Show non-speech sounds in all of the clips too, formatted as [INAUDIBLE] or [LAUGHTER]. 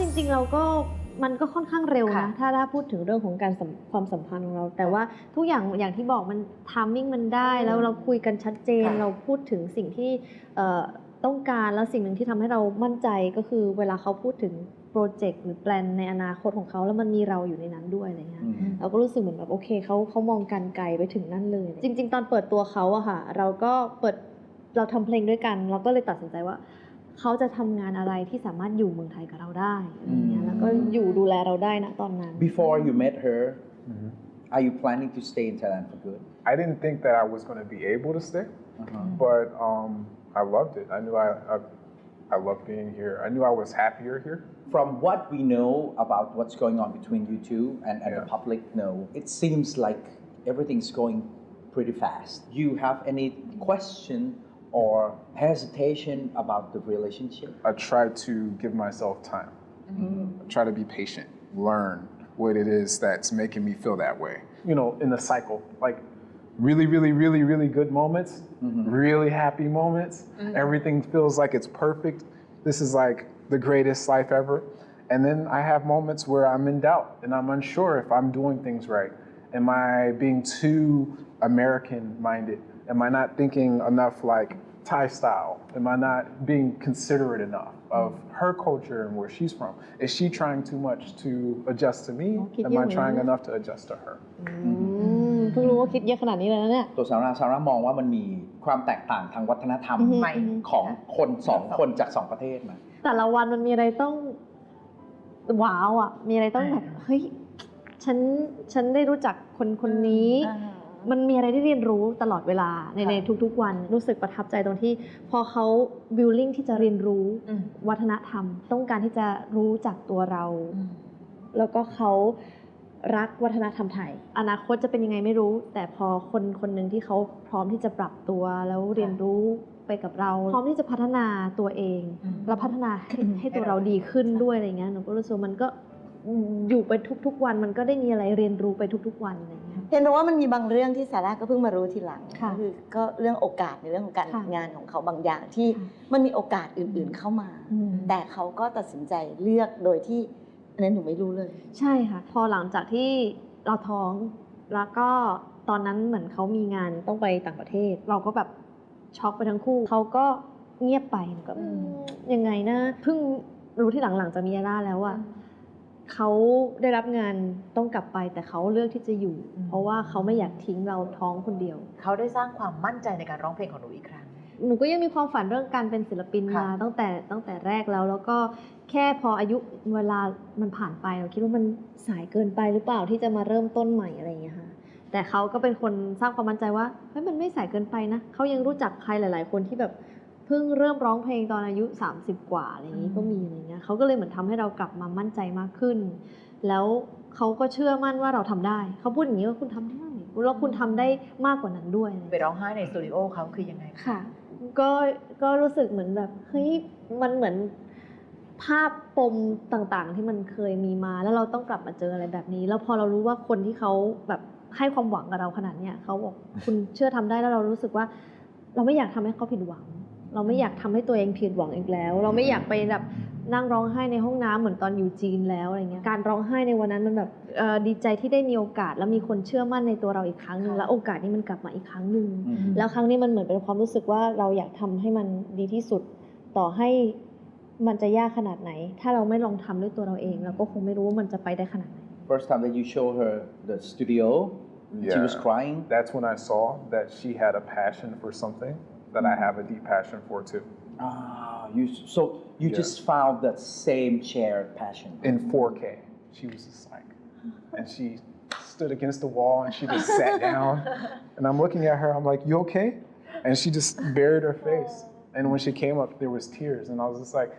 จริงๆเราก็มันก็ค่อนข้างเร็วค่ะนะ ถ้าถ้าพูดถึงเรื่องของการสัมความสัมพันธ์ของเรา แต่ว่าทุกอย่างอย่างที่บอกมันทามมิ่งมันได้อืมแล้วเราคุยกันชัดเจนค่ะเราพูดถึงสิ่งที่เอ่อต้องการแล้วสิ่งหนึ่งที่ทำให้เรามั่นใจก็คือเวลาเขาพูดถึงโปรเจกต์หรือแปลนในอนาคตของเขาแล้วมันมีเราอยู่ในนั้นด้วยอะไรเงี้ยอืมเราก็รู้สึกเหมือนแบบโอเคเขาเขามองกันไกลไปถึงนั่นเลย จริง ๆ ตอนเปิดตัวเขาอะค่ะ เราก็เปิดเราทำเพลงด้วยกัน เราก็เลยตัดสินใจว่า เขาจะทำงานอะไรที่สามารถอยู่เมืองไทยกับเราได้อะไรเงี้ยแล้วก็อยู่ดูแลเราได้นะตอนนั้น Before you met her Mhm. are you planning to stay in Thailand for good I didn't think that I was going to be able to stay, uh-huh. but um, I loved it. I knew I, I, I loved being here. I knew I was happier here. from what we know about what's going on between you two and, and the Yeah. public know, it seems like everything's going pretty fast. You have any question or hesitation about the relationship? I try to give myself time. Mm-hmm. I try to be patient, learn what it is that's making me feel that way. You know, in the cycle, like really, really, really, really good moments, mm-hmm. really happy moments. Mm-hmm. Everything feels like it's perfect. This is like the greatest life ever. And then I have moments where I'm in doubt and I'm unsure if I'm doing things right. Am I being too American minded? Am I not thinking enough like Thai style? Am I not being considerate enough of her culture and where she's from? Is she trying too much to adjust to me? Okay, Am I yeah, trying yeah. enough to adjust to her? อืมเพิ่งรู้ว่าคิดเยอะขนาดนี้เลยนะเนี่ย ตัวซาร่าซาร่ามองว่ามันมีความแตกต่างทางวัฒนธรรมอือฮึใหม่ของคนสองคนจากสองประเทศมา แต่ละวันมันมีอะไรต้องว้าวอะ มีอะไรต้องแบบ เฮ้ย ฉัน ฉันได้รู้จักคนคนนี้ อ่า มันมีอะไรที่เรียนรู้ตลอดเวลาในค่ะในทุกๆวัน รู้สึกประทับใจตรงที่ พอเขา willing ที่จะเรียนรู้อืมวัฒนธรรม ต้องการที่จะรู้จักตัวเราอืมแล้วก็เขารักวัฒนธรรมไทย อนาคตจะเป็นยังไงไม่รู้ แต่พอคนคนหนึ่งที่เขาพร้อมที่จะปรับตัวแล้วเรียนรู้ไปกับเรา พร้อมที่จะพัฒนาตัวเองอืมแล้วพัฒนาให้ให้ตัวเราดีขึ้นด้วยอะไรเงี้ยหนูก็รู้สึกว่ามันก็อยู่ไปทุกๆวันมันก็ได้มีอะไรเรียนรู้ไปทุกๆวันอะไรเงี้ย เห็นบอกว่ามันมีบางเรื่องที่ซาร่าก็เพิ่งมารู้ทีหลังค่ะก็คือก็เรื่องโอกาสในเรื่องของการค่ะงานของเขาบางอย่างที่ค่ะมันมีโอกาสอื่นๆเข้ามาอืมแต่เขาก็ตัดสินใจเลือกโดยที่อันนั้นหนูไม่รู้เลย ใช่ค่ะ พอหลังจากที่เราท้องแล้วก็ตอนนั้นเหมือนเขามีงานต้องไปต่างประเทศ เราก็แบบช็อกไปทั้งคู่เขาก็เงียบไปหนูก็อืมยังไงนะเพิ่งรู้ที่หลังหลังจากมียาร่าแล้วอะ เขาได้รับงานต้องกลับไปแต่เขาเลือกที่จะอยู่อืมเพราะว่าเขาไม่อยากทิ้งเราท้องคนเดียว เขาได้สร้างความมั่นใจในการร้องเพลงของหนูอีกครั้งหนูก็ยังมีความฝันเรื่องการเป็นศิลปินค่ะมาตั้งแต่ตั้งแต่แรกแล้ว แล้วก็แค่พออายุเวลามันผ่านไปเราคิดว่ามันสายเกินไปหรือเปล่าที่จะมาเริ่มต้นใหม่อะไรอย่างเงี้ยค่ะแต่เขาก็เป็นคนสร้างความมั่นใจว่าเฮ้ยมันไม่สายเกินไปนะเขายังรู้จักใครหลาย ๆ คนที่แบบ เพิ่งเริ่มร้องเพลงตอนอายุ 30 กว่าอะไรอย่างงี้อืมก็มีอะไรเงี้ยเขาก็เลยเหมือนทำให้เรากลับมามั่นใจมากขึ้น แล้วเขาก็เชื่อมั่นว่าเราทำได้ เขาพูดอย่างนี้ว่าคุณทำได้แล้วคุณทำได้มากกว่านั้นด้วย ไปร้องไห้ในสตูดิโอเขาคือยังไงคะค่ะ ก็ก็รู้สึกเหมือนแบบเฮ้ยมันเหมือนภาพปมต่างๆ ที่มันเคยมีมา แล้วเราต้องกลับมาเจออะไรแบบนี้ แล้วพอเรารู้ว่าคนที่เขาแบบให้ความหวังกับเราขนาดเนี้ยเขาบอกคุณเชื่อทำได้แล้วเรารู้สึกว่า เราไม่อยากทำให้เขาผิดหวัง เราไม่อยากทำให้ตัวเองผิดหวังอีกแล้ว เราไม่อยากไปแบบนั่งร้องไห้ในห้องน้ำเหมือนตอนอยู่จีนแล้วอะไรเงี้ยการร้องไห้ในวันนั้นมันแบบเอ่อดีใจที่ได้มีโอกาส แล้วมีคนเชื่อมั่นในตัวเราอีกครั้งหนึ่งค่ะแล้วโอกาสนี้มันกลับมาอีกครั้งหนึ่งอืมแล้วครั้งนี้มันเหมือนเป็นความรู้สึกว่าเราอยากทำให้มันดีที่สุดต่อให้มันจะยากขนาดไหน ถ้าเราไม่ลองทำด้วยตัวเราเองเราก็คงไม่รู้ว่ามันจะไปได้ขนาดไหน First time that you show her the studio she was Yeah. crying That's when I saw that she had a passion for something that I have a deep passion for too. ah you so you Yeah. just found that same shared passion In 4K, she was just like, and she stood against the wall and she just sat [LAUGHS] down. And I'm looking at her, I'm like, you okay? And she just buried her face. And when she came up, there was tears. And I was just like,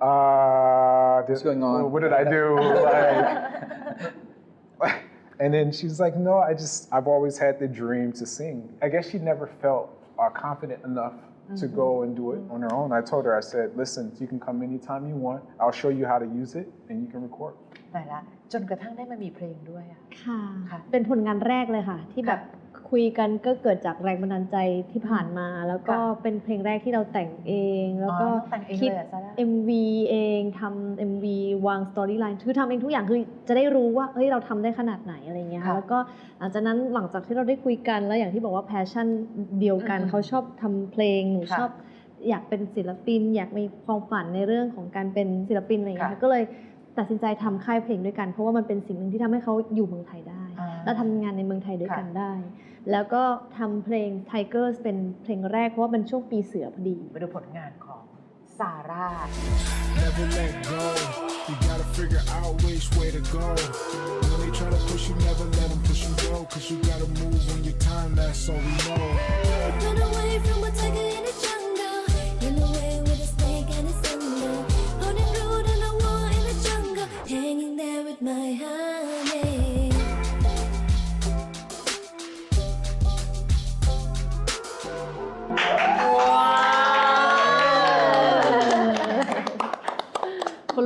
uh, What's going on? What did I do? [LAUGHS] like, [LAUGHS] and then she's like, no, I just, I've always had the dream to sing. I guess she never felt uh, confident enough to go and do it on her own. I told her, I said, listen, you can come anytime you want. I'll show you how to use it and you can record. แต่ละจนกระทั่งได้มามีเพลงด้วยอะ ค่ะ ค่ะ เป็นผลงานแรกเลยค่ะ ที่แบบ คุยกันก็เกิดจากแรงบันดาลใจที่ผ่านมา แล้วก็ค่ะเป็นเพลงแรกที่เราแต่งเอง แล้วก็อ๋อต้องแต่งเองคิดเลยเหรอซาร่า MV เองทำ MV วางสตอรี่ไลน์คือทำเองทุกอย่างคือจะได้รู้ว่าเฮ้ยเราทำได้ขนาดไหนอะไรเงี้ยค่ะแล้วก็หลังจากนั้นหลังจากที่เราได้คุยกันแล้วอย่างที่บอกว่าแพชชั่นเดียวกันอืมเขาชอบทำเพลงหนูค่ะชอบอยากเป็นศิลปิน อยากมีความฝันในเรื่องของการเป็นศิลปินอะไรเงี้ยค่ะก็เลยตัดสินใจทำค่ายเพลงด้วยกัน เพราะว่ามันเป็นสิ่งหนึ่งที่ทำให้เขาอยู่เมืองไทยได้อ่าและทำงานในเมืองไทยด้วยค่ะกันได้ แล้วก็ทำเพลง Tigers เป็นเพลงแรกเพราะว่าเป็นช่วงปีเสือพอดี มาดูผลงานของซาร่า Never let go. You gotta figure out which way to go. When they try to push you, never let them push you go. Cause you gotta move when your time, that's all we know. Run away from a tiger in the jungle. Run away with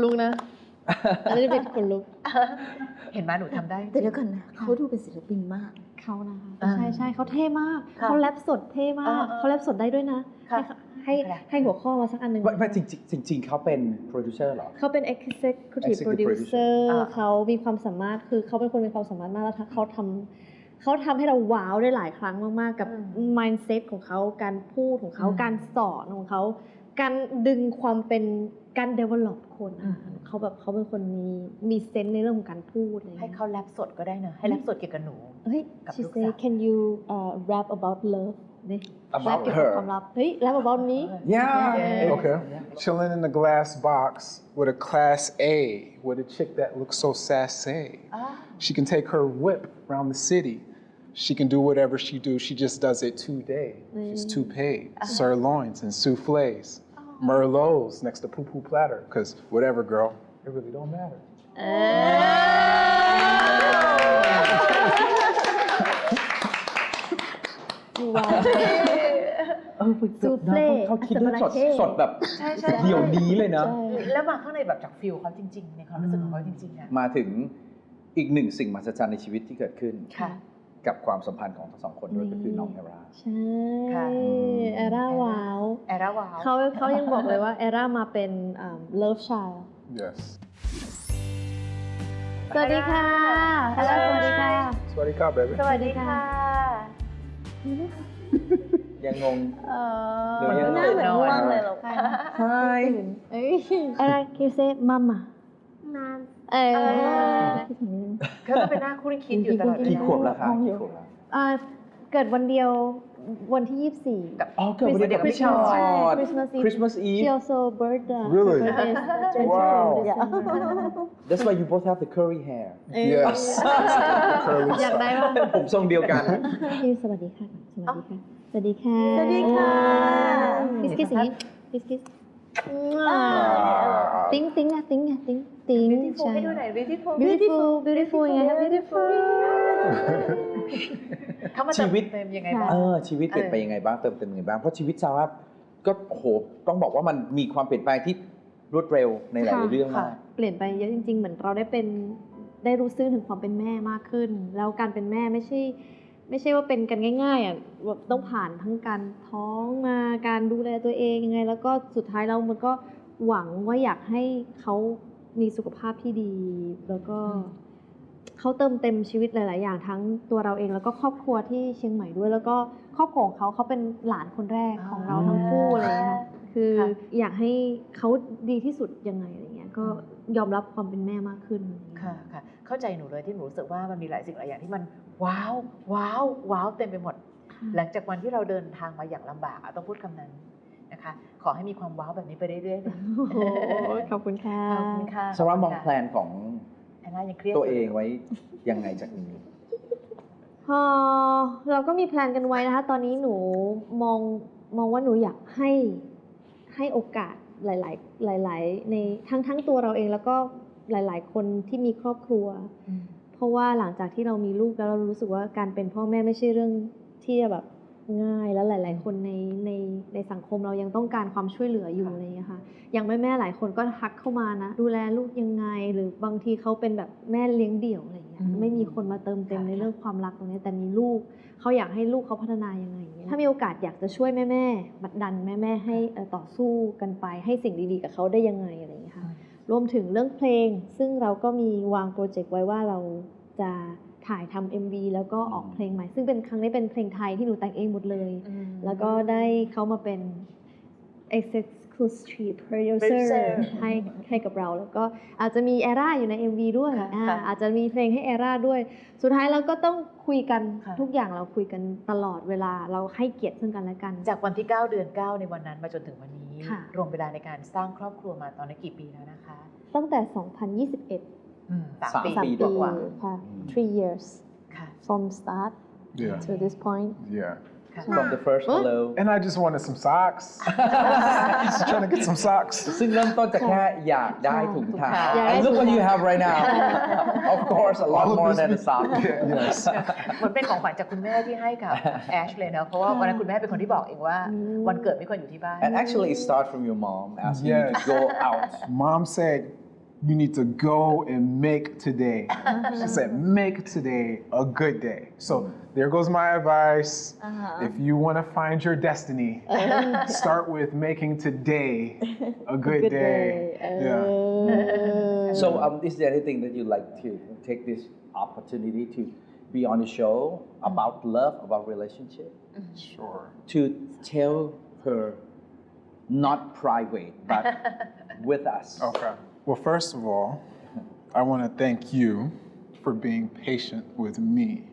ลุกนะอันนี้เป็นคนลุก เห็นไหมหนูทำได้ แต่เดี๋ยวก่อนนะเขาดูเป็นศิลปินมาก เขานะคะอ่าใช่ใช่เขาเท่มากค่ะเขาแรปสดเท่มาอ่ากอ่าเขาแรปสดได้ด้วยนะค่ะให้ให้ค่ะให้หัวข้อมาสักอันหนึ่งไม่ไม่จริงจริงจริงๆเขาเป็นโปรดิวเซอร์เหรอ เขาเป็น executive Executive producer producer อ่าเขามีความสามารถ คือเขาเป็นคนมีความสามารถมากแล้วเขาทำ เขาทำให้เราว้าวได้หลายครั้งมากๆ กับ mindset ของเขาการพูดของเขาอืมการสอนของเขาการดึงความเป็นการ develop คนอะอืมเขาแบบเขาเป็นคนมีมีเซนส์ในเรื่องของการพูดอะไรอย่างให้เงี้ยเขาแรปสดก็ได้เนอะให้แรปสดเกี่ยวกับหนูเฮ้ยกับ she ลูก say สาว can you uh, rap about love นี่ About แรปเกี่ยวกับ her ความลับเฮ้ย rap about me yeah Yeah. Okay. Chilling in the glass box with a class A with a chick that looks so sassy. อ่า She can take her whip around the city. She can do whatever she do. She just does it today. She's too paid. Sirloins and souffles. Merlots next to poo poo platter. Cause whatever, girl, it really don't matter. ว้าว [LAUGHS] เออ ซูเฟ่ เขาคิดเรื่องสด จระเข้ สดแบบ ใช่ใช่ เดี๋ยวนี้เลยนะ ใช่ แล้วมาข้างในแบบจากฟิลเขาจริง ๆ ในความรู้สึกของเขาจริงๆอะ มาถึงอีกหนึ่งสิ่งมหัศจรรย์ในชีวิตที่เกิดขึ้น ค่ะ กับความสัมพันธ์ของทั้งสองคนด้วยก็คือน้องเอราใช่ค่ะแอร่าว้าวแอร่าวาวเขาเขายังบอกเลยว่าแอร่ามาเป็นเลิฟชาย Yes. สวัสดีค่ะแอร่าสวัสดีค่ะ Sweaty cop, baby. สวัสดีค่ะ ยังงงเออเดี๋ยวยังหน้าเหมือนง่วงเลยเหรอใช่ใช่เอ้ยแอร่า can you say mama เอออ่าคิดถึ งนิดนึงเขาก็เป็นหน้าคู่ที่คิดอยู่ตลอดเวกี่ลาขวบแล้วคะกี่ขวบแล้วอ่าเกิดวันเดียววันที่ 24กับอ๋อเกิดวันเดียวกับพี่ชอใช่ต Christmas Eve Christmas She Eve also birthday her Really? birthday is 20 Wow. December That's why you both have the curly hair เอ้ย Yes. Curly อยากได้ style. บ้างผมทรงเดียวกัน พี่สวัสดีค่ะ สวัสดีค่ะ สวัสดีค่ะ สวัสดีค่ะคิสคิสอย่างนี้คิสคิส ติ้งติ้งอะติ้งอะติ้งติ้ง beautiful ให้ดูหน่อย beautiful beautiful beautiful ยังไงคะ beautiful เขามาชีวิตเติมยังไงบ้างเออชีวิตเปลี่ยนไปเออยังไงบ้างเติมเต็มยังไงบ้างเพราะชีวิตซาร่าก็โอ้โหต้องบอกว่ามันมีความเปลี่ยนแปลงที่รวดเร็วในหลายๆเรื่องค่ะมากเปลี่ยนไปเยอะจริง ๆ เหมือนเราได้เป็นได้รู้ซึ้งถึงความเป็นแม่มากขึ้น แล้วการเป็นแม่ไม่ใช่ ไม่ใช่ว่าเป็นกันง่ายๆอะแบบต้องผ่านทั้งการท้องมาการดูแลตัวเองยังไง แล้วก็สุดท้ายแล้วมันก็หวังว่าอยากให้เขามีสุขภาพที่ดี แล้วก็อืมเขาเติมเต็มชีวิตหลาย ๆ อย่างทั้งตัวเราเองแล้วก็ครอบครัวที่เชียงใหม่ด้วย แล้วก็ครอบครัวของเขาเขาเป็นหลานคนแรกของเราทั้งคู่อะไรอย่างเงี้ยค่ะคือค่ะอยากให้เขาดีที่สุดยังไงอะไรเงี้ยก็ยอมรับความเป็นแม่มากขึ้นค่ะค่ะ เข้าใจหนูเลยที่หนูรู้สึกว่ามันมีหลายสิ่งหลายอย่างที่มันว้าวว้าวว้าวเต็มไปหมด หลังจากวันที่เราเดินทางมาอย่างลำบากอะต้องพูดคำนั้นนะคะ ขอให้มีความว้าวแบบนี้ไปเรื่อยๆนะโอ้โหขอบคุณค่ะขอบคุณค่ะซาร่ามองแพลนของแอนนายังเครียดตัวเองยู่ไว้ยังไงจากนี้พอเราก็มีแพลนกันไว้นะคะ ตอนนี้หนูมองมองว่าหนูอยากให้ให้โอกาสหลาย ๆ หลาย ๆ ในทั้งทั้งตัวเราเองแล้วก็ หลาย ๆ คนที่มีครอบครัวอืมเพราะว่าหลังจากที่เรามีลูกแล้วเรารู้สึกว่าการเป็นพ่อแม่ไม่ใช่เรื่องที่จะแบบง่ายแล้วหลาย ๆ คนในในในสังคมเรายังต้องการความช่วยเหลืออยู่อะไรอย่างเงี้ยค่ะอย่างแม่แม่ๆหลายคนก็ทักเข้ามานะ ดูแลลูกยังไง หรือบางทีเขาเป็นแบบแม่เลี้ยงเดี่ยวอะไรอย่างเงี้ยอืมไม่มีคนมาเติมเต็มค่ะในเรื่องความรักตรงนี้แต่มีลูกเขาอยากให้ลูกเขาพัฒนายังไงอย่างเงี้ยถ้ามีโอกาสอยากจะช่วยแม่แม่ๆบัดดันแม่แม่ๆให้เอ่อต่อสู้กันไปให้สิ่งดี ๆ กับเขาได้ยังไงอะไรอย่างเงี้ยค่ะ รวมถึงเรื่องเพลง ซึ่งเราก็มีวางโปรเจกต์ไว้ว่าเราจะถ่ายทำ MV แล้วก็ออกเพลงใหม่ ซึ่งเป็นครั้งนี้เป็นเพลงไทยที่หนูแต่งเองหมดเลย แล้วก็ได้เขามาเป็น exclusive producer Producer ให้ให้กับเรา แล้วก็อาจจะมีแอร่าอยู่ใน MV ด้วยค่ะอ่าค่ะอาจจะมีเพลงให้แอร่าด้วย สุดท้ายเราก็ต้องคุยกันค่ะทุกอย่างเราคุยกันตลอดเวลาเราให้เกียรติซึ่งกันและกัน จากวันที่ 9 เดือน 9 ในวันนั้นมาจนถึงวันนี้ ค่ะ รวมเวลาในการสร้างครอบครัวมาตอนนี้กี่ปีแล้วนะคะตั้งแต่ 2021 อืมสามสามปีสามปีปีกว่าค่ะ three years ๆค่ะ from start Yeah. to this point Yeah. ค่ะ from the first What? hello And I just wanted some socks. [LAUGHS] just trying to get some socks. ซึ่งเริ่มต้นจะแค่อยากได้ถุงเท้า อยากได้ and look ถุ what ง you เท้า have right now [LAUGHS] of course a lot All of more this than a be- sock [LAUGHS] Yeah, yes. เหมือนเป็นของขวัญจากคุณแม่ที่ให้กับแอชเลยเนอะเพราะว่าวันนั้นคุณแม่เป็นคนที่บอกเองว่า อืม วันเกิดไม่ควรอยู่ที่บ้าน and actually it starts from your mom asking you Yes. to go out Mom said, you need to go and make today. [LAUGHS] She said, make today a good day. So there goes my advice. If you want to find your destiny, [LAUGHS] start with making today [LAUGHS] a good, good day. day. Yeah. Uh, So, um, is there anything that you'd like to take this opportunity to be on the show about love, about relationship, Sure. to tell her not private, but with us? Okay. Well, first of all, I want to thank you for being patient with me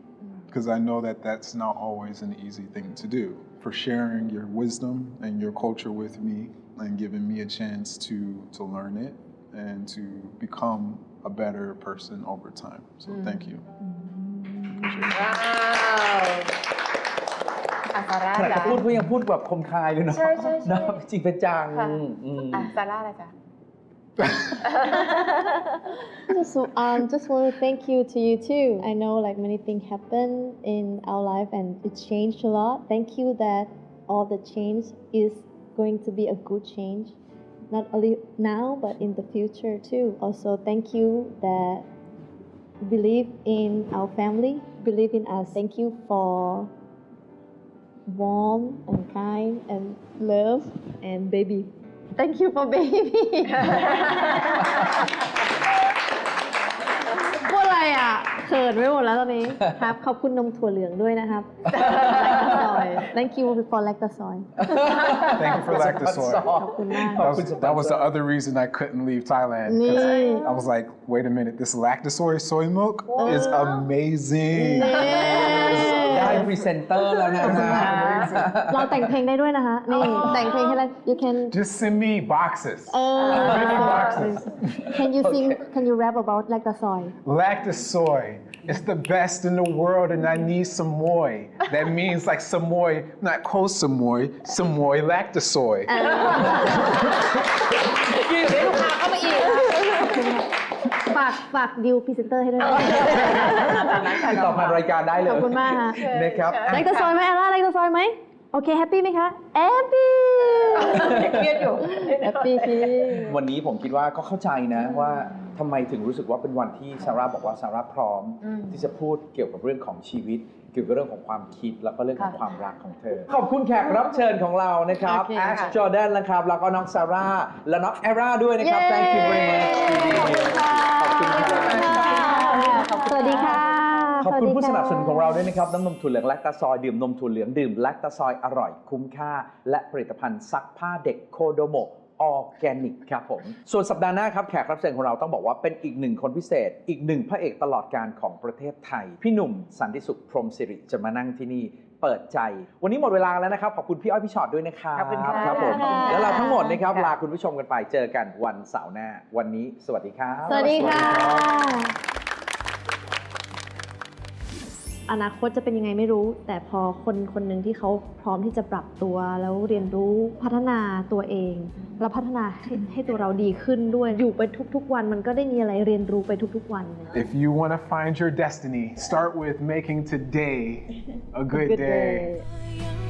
because I know that that's not always an easy thing to do. For sharing your wisdom and your culture with me and giving me a chance to to learn it and to become a better person over time. So thank you. ว้าวอาซาร่า ขนาด จ้ะ เขาพูดเขายังพูดแบบคมคายเลยเนาะ ใช่ใช่ใช่ เนาะจริงเป็นจัง ค่ะ อืม อ่ะซาร่าอะไรจ้ะ [LAUGHS] just um just want to thank you to you too. I know like many things happen in our life and it changed a lot. Thank you that all the change is going to be a good change, not only now but in the future too. Also, thank you that believe in our family, believe in us. Thank you for warm and kind and love and baby. Thank you for baby. พูดอะไรอะเขินไปหมดแล้วตอนนี้ ครับ ขอบคุณนมถั่วเหลืองด้วยนะครับ Lactasoy Thank you for Lactasoy Thank you for Lactasoy. ขอบคุณมากขอบ That คุณ was, สปอน that เซ was อ the ร์ other reason I couldn't leave Thailand. 'cause นี่ I was like, wait a minute, this lactosoy soy milk is amazing. ได้พรีเซนเตอร์แล้วนะฮะ เราแต่งเพลงได้ด้วยนะคะ นี่ แต่งเพลงให้เรา [LAUGHS] [LAUGHS] you can Just send me boxes. เออ Many boxes. [LAUGHS] can you sing can you rap about Lactasoy Lactosoy. It's the best in the world, and I need some more. That means like some more, not cold some more, some more lactosoy. ฝาก ฝากดิวพรีเซนเตอร์ให้ด้วยนะติดต่อผ่านรายการได้เลยขอบคุณมากค่ะนะครับแลคตาซอยไหมแอลล่าแลคตาซอยไหมโอเคแฮปปี้ไหมคะแฮปปี้เครียดอยู่แฮปปี้พี่วันนี้ผมคิดว่าก็เข้าใจนะว่า ทำไมถึงรู้สึกว่าเป็นวันที่ซาร่าบอกว่าซาร่าพร้อม อืม ที่จะพูดเกี่ยวกับเรื่องของชีวิต เกี่ยวกับเรื่องของความคิดแล้วก็เรื่องของค่ะความรักของเธอ ขอบคุณแขกรับเชิญของเรานะครับโอเคแอชค่ะจอร์แดนนะครับแล้วก็น้องซาร่าและน้องแอร่าด้วยนะครับเย้ thank you very much ขอบคุณค่ะสวัสดีค่ะ ขอบคุณผู้สวันับดีะสนุนของเราด้วยนะครับน้ำนมถั่วเหลืองแลคตาซอยดื่มนมถั่วเหลืองดื่มแลคตาซอยอร่อยคุ้มค่า และผลิตภัณฑ์ซักผ้าเด็กโคโดโม ออร์แกนิกครับผม ส่วนสัปดาห์หน้าครับแขกรับเชิญของเราต้องบอกว่าเป็นอีกหนึ่งคนพิเศษ อีกหนึ่งพระเอกตลอดการของประเทศไทย พี่หนุ่มสันติสุขพรหมสิริจะมานั่งที่นี่เปิดใจ วันนี้หมดเวลาแล้วนะครับ ขอบคุณพี่อ้อยพี่ชอตด้วยนะครับขอบคุณค่ะครับผมขอบคุณค่ะแล้วเราทั้งหมดนะครับค่ะลาคุณผู้ชมกันไปเจอกันวันเสาร์หน้า วันนี้ สวัสดีครับ สวัสดีค่ะ อนาคตจะเป็นยังไงไม่รู้ แต่พอคนคนหนึ่งที่เขาพร้อมที่จะปรับตัว แล้วเรียนรู้พัฒนาตัวเอง แล้วพัฒนาให้ให้ตัวเราดีขึ้นด้วยอยู่ไปทุกๆวันมันก็ได้มีอะไรเรียนรู้ไปทุกๆวันเลย If you want to find your destiny, start with making today a good, Good day. day.